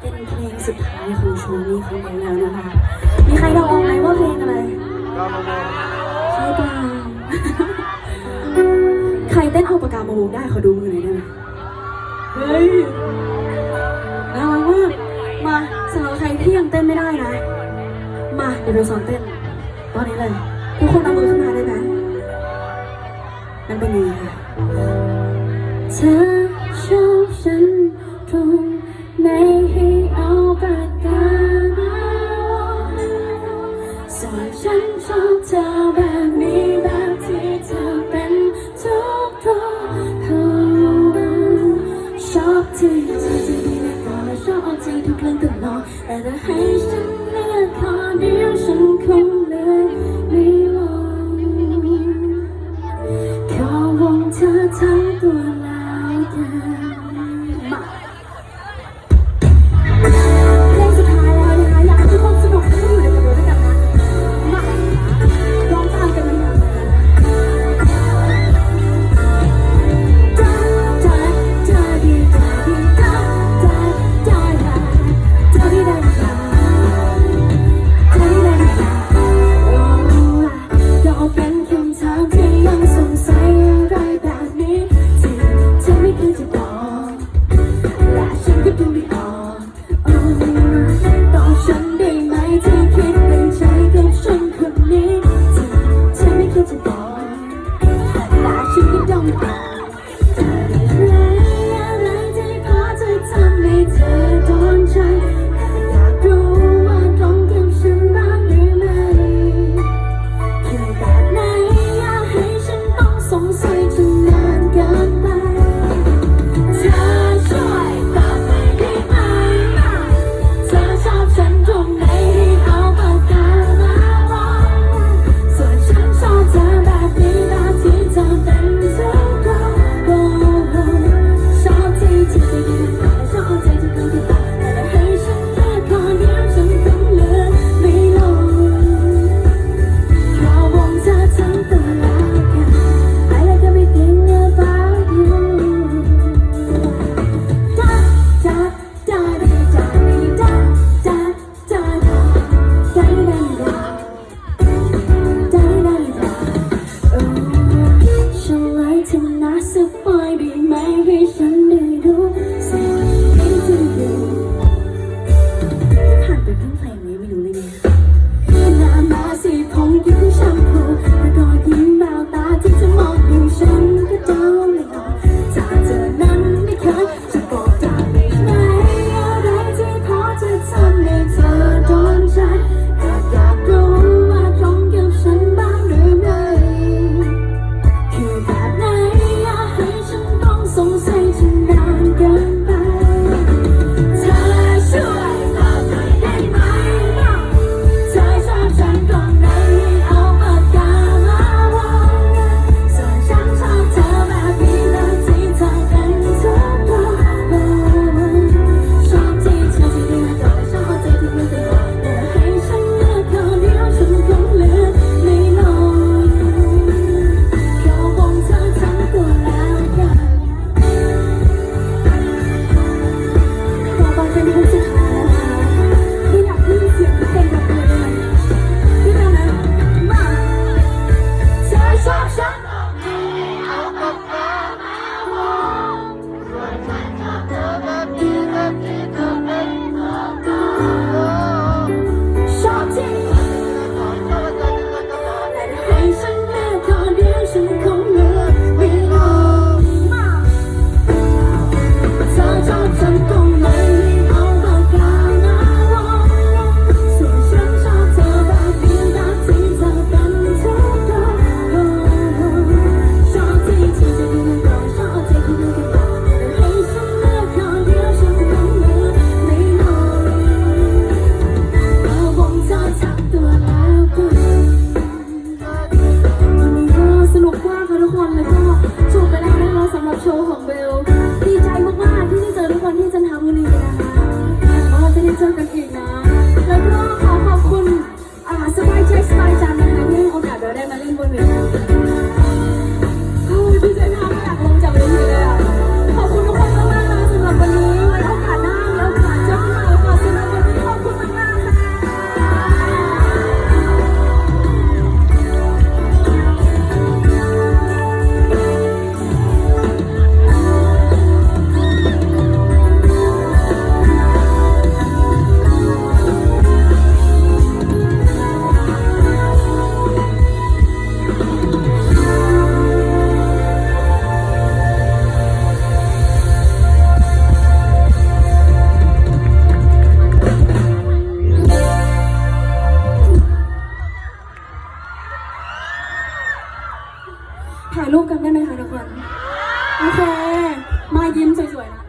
เป็นเพลงสุดท้ายของโชว์นี้ของเราแล้วนะคะ มีใครเดาออกไหมว่าเพลงอะไรเรามาดูใช่เปล่าใครเต้นเอาปากกามาวงได้ขอดูมือหน่อยได้ไหมเฮ้ยน่ารักมากมาสำหรับใครที่ยังเต้นไม่ได้นะ มาเดี๋ยวเราสอนเต้น ตอนนี้เลย ทุกคนเอามือขึ้นมาได้ไหมมันเป็นย่างนี้ค่ะเธอ ที่เธอจะดีและก็ชอบเอาใจทุกเรื่องตลอดแต่ถ้าให้ฉัน ได้มให้ฉัน ถ่ายรูปกันได้ไหมคะทุกคน โอเค มายิ้มสวยๆนะ